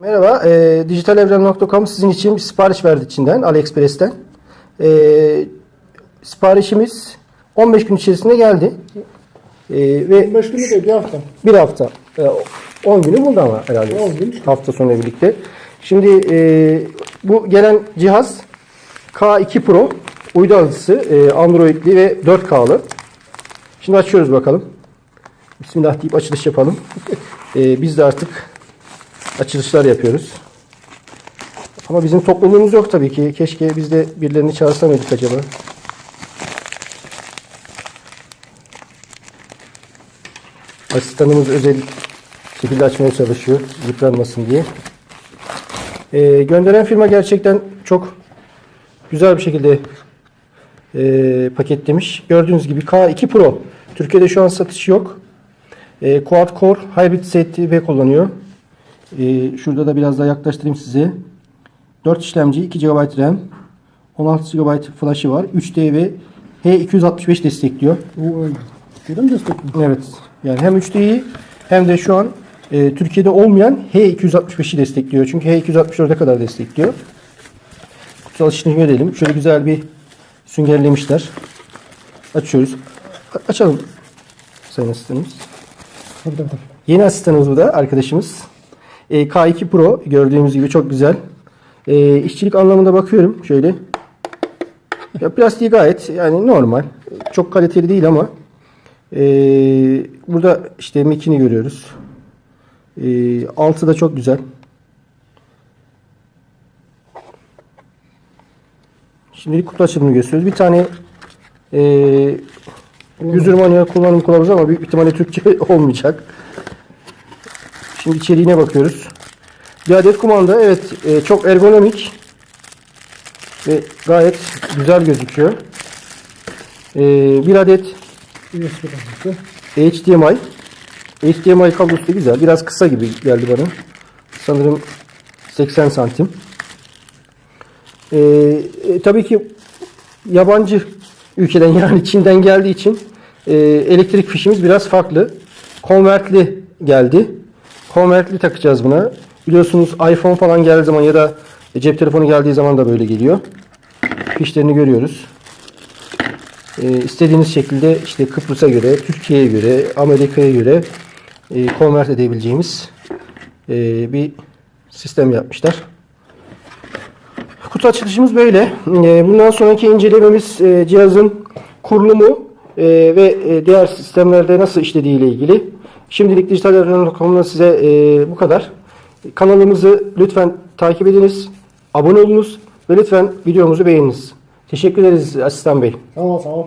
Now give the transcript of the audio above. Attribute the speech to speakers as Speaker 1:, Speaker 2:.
Speaker 1: Merhaba, e, dijitalevren.com sizin için bir sipariş verdi içinden, AliExpress'ten. E, siparişimiz 15 gün içerisinde geldi. E, ve
Speaker 2: 5 günü değil bir hafta.
Speaker 1: bir hafta, e, 10 günü buldu ama herhalde.
Speaker 2: 10 gün.
Speaker 1: Hafta sonu birlikte. Şimdi e, bu gelen cihaz K2 Pro uydu alıcısı, e, Android'li ve 4K'lı. Şimdi açıyoruz bakalım. Bismillah deyip açılış yapalım. E, biz de artık açılışlar yapıyoruz. Ama bizim topluluğumuz yok tabii ki. Keşke biz de birilerini çağırsa mıydık acaba? Asistanımız özel şekilde açmaya çalışıyor. Yıpranmasın diye. Ee, gönderen firma gerçekten çok güzel bir şekilde e, paketlemiş. Gördüğünüz gibi K2 Pro. Türkiye'de şu an satış yok. E, Quad Core Hybrid STB kullanıyor. Ee, şurada da biraz daha yaklaştırayım size. 4 işlemci, 2 GB RAM, 16 GB flash'ı var. 3D ve H265 destekliyor.
Speaker 2: Bu öyle. Görüyor musun destekli?
Speaker 1: Evet. Yani hem 3D'yi hem de şu an e, Türkiye'de olmayan H265'i destekliyor. Çünkü H264'e kadar destekliyor. Kutusal işini görelim. Şöyle güzel bir süngerlemişler. Açıyoruz. A- açalım. Sayın asistanımız.
Speaker 2: Tabii tabii.
Speaker 1: Yeni asistanımız bu da arkadaşımız. E, K2 Pro gördüğümüz gibi çok güzel. E, işçilik anlamında bakıyorum şöyle. Ya plastiği gayet yani normal. Çok kaliteli değil ama e, burada işte mekini görüyoruz. E, altı da çok güzel. Şimdilik kutu açılımını gösteriyoruz. Bir tane e, manuel kullanım kılavuzu ama büyük ihtimalle Türkçe olmayacak. Şimdi içeriğine bakıyoruz. Bir adet kumanda evet e, çok ergonomik ve gayet güzel gözüküyor. E, bir adet. HDMI. HDMI kablosu da güzel. Biraz kısa gibi geldi bana. Sanırım 80 santim. E, e, tabii ki yabancı ülkeden yani Çin'den geldiği için e, elektrik fişimiz biraz farklı. Konvertli geldi. Konvertli takacağız buna. Biliyorsunuz iPhone falan geldiği zaman ya da cep telefonu geldiği zaman da böyle geliyor. Fişlerini görüyoruz. E, istediğiniz şekilde işte Kıbrıs'a göre, Türkiye'ye göre, Amerika'ya göre e, konvert edebileceğimiz e, bir sistem yapmışlar. Kutu açılışımız böyle. E, Bundan sonraki incelememiz e, cihazın kurulumu e, ve diğer sistemlerde nasıl işlediği ile ilgili. Şimdilik dijital size e, bu kadar. Kanalımızı lütfen takip ediniz, abone olunuz ve lütfen videomuzu beğeniniz. Teşekkür ederiz Asistan Bey.
Speaker 2: Tamam ol.